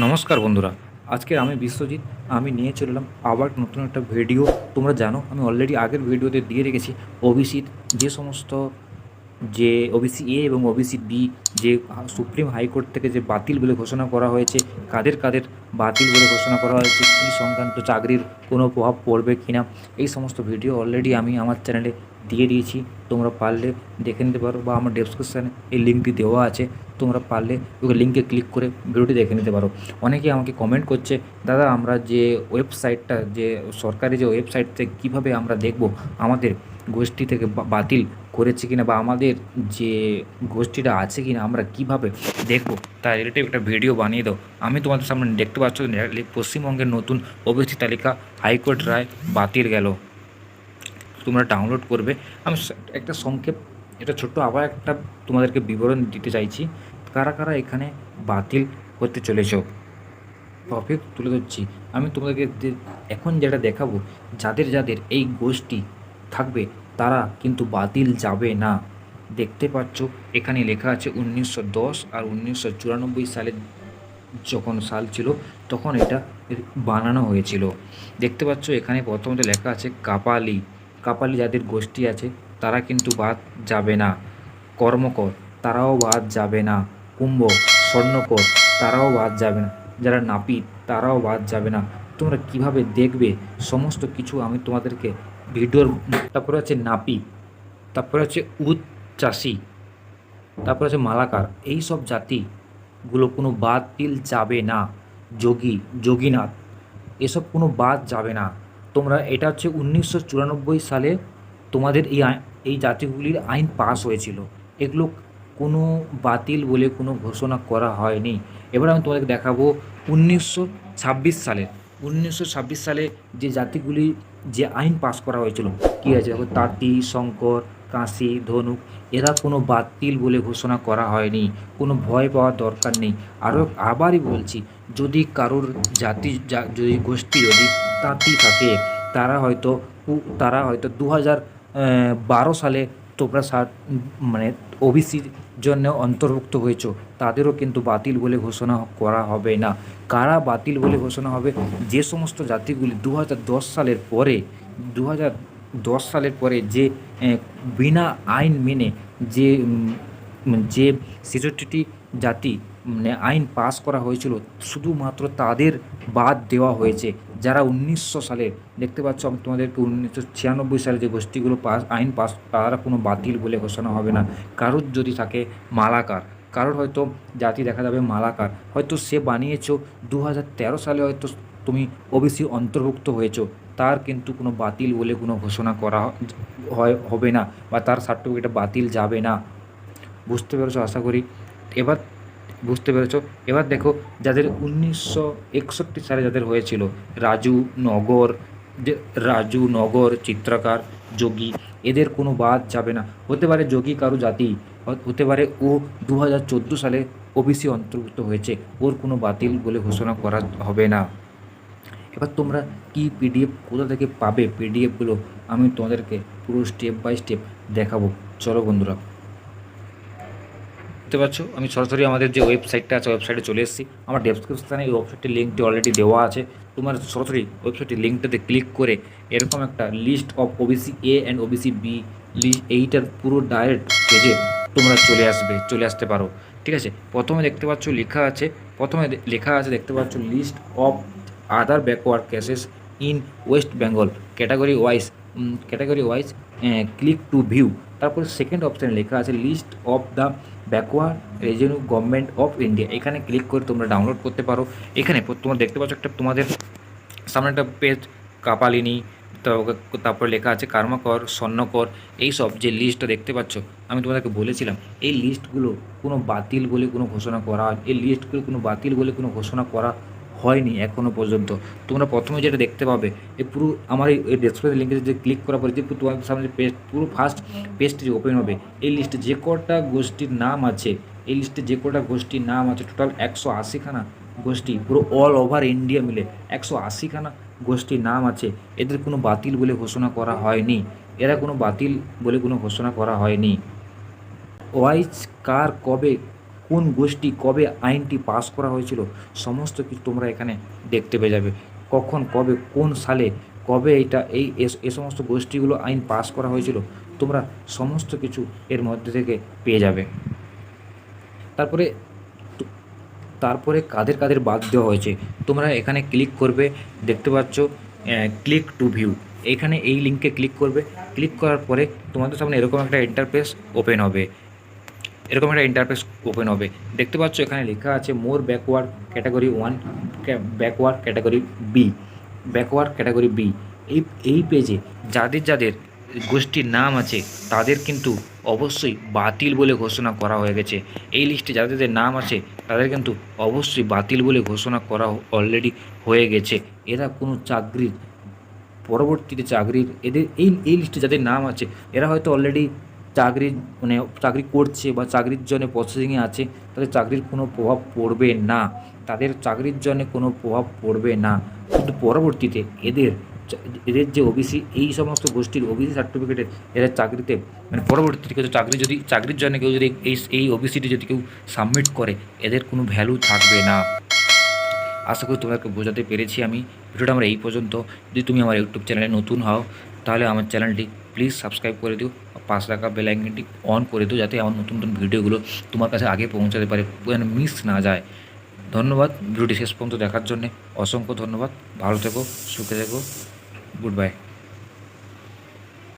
নমস্কার বন্ধুরা। আজকে আমি বিশ্বজিৎ, আমি নিয়ে চললাম আবার নতুন একটা ভিডিও। তোমরা জানো, আমি অলরেডি আগের ভিডিওতে দিয়ে রেখেছি অভিষিত যে সমস্ত যে ওবিসি এ এবং ওবিসি বি যে সুপ্রিম হাইকোর্ট থেকে যে বাতিল বলে ঘোষণা করা হয়েছে, কাদের কাদের বাতিল বলে ঘোষণা করা হয়েছে, কী সংক্রান্ত চাকরির কোনো প্রভাব পড়বে কি না এই সমস্ত ভিডিও অলরেডি আমি আমার চ্যানেলে দিয়ে দিয়েছি। তোমরা পারলে দেখে নিতে পারো বা আমার ডেসক্রিপশানে এই লিঙ্কটি দেওয়া আছে। তোমরা পারলে ওই লিঙ্কে ক্লিক করে ভিডিওটি দেখে নিতে পারো। অনেকে আমাকে কমেন্ট করছে, দাদা, আমরা যে ওয়েবসাইটটা যে সরকারি যে ওয়েবসাইট থেকে কীভাবে আমরা দেখব আমাদের গোষ্ঠী থেকে বাতিল করেছে কিনা বা আমাদের যে গোষ্ঠীটা আছে কিনা আমরা কীভাবে দেখব? তার রিলেটিভ একটা ভিডিও বানিয়ে দাও। আমি তোমাদের সামনে দেখতে পাচ্ছ পশ্চিমবঙ্গের নতুন ওবিসি তালিকা হাইকোর্ট রায় বাতিল গেল। তোমরা ডাউনলোড করবে। আমি একটা সংক্ষেপ এটা ছোট্ট আবার একটা তোমাদেরকে বিবরণ দিতে চাইছি। কারা কারা এখানে বাতিল করতে চলেছ? টপিক তুলে ধরছি। আমি তোমাদেরকে এখন যেটা দেখাবো, যাদের যাদের এই গোষ্ঠী থাকবে, তারা কিন্তু বাতিল যাবে না। দেখতে পাচ্ছ, এখানে লেখা আছে উনিশশো দশ আর উনিশশো চুরানব্বই সালে যখন সাল ছিল, তখন এটা বানানো হয়েছিল। দেখতে পাচ্ছ, এখানে প্রথমত লেখা আছে কাপালি। কাপালি যাদের গোষ্ঠী আছে, তারা কিন্তু বাদ যাবে না। কর্মকর, তারাও বাদ যাবে না। কুম্ভ স্বর্ণকর, তারাও বাদ যাবে না। যারা নাপিত, তারাও বাদ যাবে না। তোমরা কীভাবে দেখবে? সমস্ত কিছু আমি তোমাদেরকে ভিডিওর তারপরে আছে নাপিত তারপরে হচ্ছে উদ চাষি, তারপরে আছে মালাকার, এই সব জাতিগুলো কোনো বাদ বাতিল যাবে না, যোগী, যোগীনাথ, এসব কোনো বাদ যাবে না। তোমরা এটা হচ্ছে উনিশশো চুরানব্বই সালে তোমাদের এই এই জাতিগুলির আইন পাস হয়েছিল। এগুলো কোনো বাতিল বলে কোনো ঘোষণা করা হয়নি। এবার আমি তোমাদেরকে দেখাবো উনিশশো ছাব্বিশ সালে, উনিশশো সালে যে জাতিগুলি যে আইন পাস করা হয়েছিল, কী আছে? দেখো, তাঁতি, শঙ্কর কাশি ধনুক, এরা কোনো বাতিল বলে ঘোষণা করা হয়নি, কোনো ভয় পাওয়ার দরকার নেই। আরও আবারই বলছি, যদি কারোর জাতি যদি গোষ্ঠী, যদি তাঁতি থাকে, তারা হয়তো তারা হয়তো দু বারো সালে তোমরা মানে ওবিসির জন্য অন্তর্ভুক্ত হয়েছ, তাদেরও কিন্তু বাতিল বলে ঘোষণা করা হবে না। কারা বাতিল বলে ঘোষণা হবে? যে সমস্ত জাতিগুলি দু হাজার দশ সালের পরে দু হাজার দশ সালের পরে যে বিনা আইন মেনে যে যে ছেষট্টিটি জাতি আইন পাস করা হয়েছিল, শুধুমাত্র তাদের বাদ দেওয়া হয়েছে। যারা উনিশশো সালে, দেখতে পাচ্ছ আমি তোমাদেরকে উনিশশো ছিয়ানব্বই সালে যে গোষ্ঠীগুলো পাস, আইন পাস, তারা কোনো বাতিল বলে ঘোষণা হবে না। কারোর যদি থাকে, মালাকার। কারোর হয়তো জাতি দেখা যাবে মালাকার। হয়তো সে বানিয়েছো দু হাজার তেরো সালে হয়তো তুমি ওবিসি অন্তর্ভুক্ত হয়েছো। তার কিন্তু কোনো বাতিল বলে কোনো ঘোষণা করা হয়, হবে না, বা তার সার্টিফিকেট বাতিল যাবে না। বুঝতে পেরেছ? আশা করি। এবার বুঝতে পেরেছ? এবার দেখো, যাদের উনিশশো একষট্টি সালে যাদের হয়েছিল, রাজু নগর, যে রাজু নগর চিত্রকার, যোগী, এদের কোনো বাদ যাবে না। হতে পারে যোগী কারও জাতি হতে পারে ও দু হাজার চোদ্দ সালে ওবিসি অন্তর্ভুক্ত হয়েছে, ওর কোনো বাতিল বলে ঘোষণা করা হবে না। এবার তোমরা কি পিডিএফ কোথা থেকে পাবে? পিডিএফগুলো আমি তোমাদেরকে পুরো স্টেপ বাই স্টেপ দেখাবো। চলো বন্ধুরা দেখতে পাচ্ছ। আমি সরাসরি আমাদের যে ওয়েবসাইটটা আছে ওয়েবসাইটে চলে এসেছি। আমার ডেসক্রিপশানে এই ওয়েবসাইটের লিঙ্কটি অলরেডি দেওয়া আছে। তোমার সরাসরি ওয়েবসাইটের লিঙ্কটাতে ক্লিক করে এরকম একটা list of OBC A and OBC B list এইটার পুরো ডাইরেক্ট পেজে তোমরা চলে আসবে, চলে আসতে পারো। ঠিক আছে? প্রথমে দেখতে পাচ্ছ লেখা আছে, প্রথমে লেখা আছে দেখতে পাচ্ছ list of other backward classes in West Bengal category wise category wise click to view তারপর সেকেন্ড অপশানে লেখা আছে list of the backward revenue government of India এখানে ক্লিক করে তোমরা ডাউনলোড করতে পারো। এখানে তোমরা দেখতে পাচ্ছ একটা তোমাদের সামনে একটা পেজ কাপালিনী তারপর লেখা আছে কর্মকর স্বর্ণকর এইসব যে লিস্টটা দেখতে পাচ্ছ, আমি তোমাদেরকে বলেছিলাম, এই লিস্টগুলো কোনো বাতিল বলে কোনো ঘোষণা করা এই লিস্টগুলো কোনো বাতিল বলে কোনো ঘোষণা করা হয়নি এখনও পর্যন্ত। তোমরা প্রথমে যেটা দেখতে পাবে এই পুরো আমার এই ডেসক্রিপশন লিঙ্কে যে ক্লিক করার পরে যে তোমাদের সামনে পেজ পুরো ফার্স্ট পেজটি ওপেন হবে। এই লিস্টে যে কটা গোষ্ঠীর নাম আছে, এই লিস্টে যে কটা গোষ্ঠীর নাম আছে টোটাল একশো আশিখানা গোষ্ঠী, পুরো অল ওভার ইন্ডিয়া মিলে একশো আশিখানা গোষ্ঠীর নাম আছে। এদের কোনো বাতিল বলে ঘোষণা করা হয়নি। এরা কোনো বাতিল বলে কোনো ঘোষণা করা হয়নি। ওয়াইজ কার, কবে কোন গোষ্ঠী কবে আইনটি পাস করা হয়েছিল, সমস্ত কিছু তোমরা এখানে দেখতে পেয়ে যাবে। কখন, কবে, কোন সালে, কবে এটা, এই, এ সমস্ত গোষ্ঠীগুলো আইন পাস করা হয়েছিল, তোমরা সমস্ত কিছু এর মধ্যে থেকে পেয়ে যাবে। তারপরে তারপরে কাদের কাদের বাদ দেওয়া হয়েছে, তোমরা এখানে ক্লিক করবে, দেখতে পাচ্ছ ক্লিক টু ভিউ। এখানে এই লিঙ্কে ক্লিক করবে, ক্লিক করার পরে তোমাদের সামনে এরকম একটা ইন্টারফেস ওপেন হবে। এরকম একটা ইন্টারফেস ওপেন হবে। দেখতে পাচ্ছ এখানে লেখা আছে more backward category one backward category B backward category B এই এই পেজে যাদের যাদের গোষ্ঠীর নাম আছে, তাদের কিন্তু অবশ্যই বাতিল বলে ঘোষণা করা হয়ে গেছে। এই লিস্টে যাদের নাম আছে, তাদের কিন্তু অবশ্যই বাতিল বলে ঘোষণা করা অলরেডি হয়ে গেছে। এরা কোনো চাকরির, পরবর্তীতে চাকরির, এদের, এই এই লিস্টে যাদের নাম আছে, এরা হয়তো অলরেডি চাকরির মানে চাকরি করছে বা চাকরির জন্য প্রসেসিংয়ে আছে, তাদের চাকরির কোনো প্রভাব পড়বে না। তাদের চাকরির জন্য কোনো প্রভাব পড়বে না। কিন্তু পরবর্তীতে এদের এদের যে ওবিসি এই সমস্ত গোষ্ঠীর ওবিসি সার্টিফিকেটে এরা চাকরিতে মানে পরবর্তীতে কেউ চাকরি যদি, চাকরির জন্য কেউ যদি এই এই ওবিসিটি যদি কেউ সাবমিট করে, এদের কোনো ভ্যালু থাকবে না। আশা করি তোমাকে বোঝাতে পেরেছি আমি। ভিডিওটা আমার এই পর্যন্ত। যদি তুমি আমার ইউটিউব চ্যানেলে নতুন হও তাহলে আমার চ্যানেলটি প্লিজ সাবস্ক্রাইব করে দিও পাঁচ টাকা বেল অন করে দিও যাতে আমার নতুন নতুন ভিডিওগুলো তোমার কাছে আগে পৌঁছাতে পারে, যেন মিস না যায়। ধন্যবাদ ভিডিওটি শেষ পর্যন্ত দেখার জন্যে অসংখ্য ধন্যবাদ। ভালো থেকো, সুখে থেকো। Good bye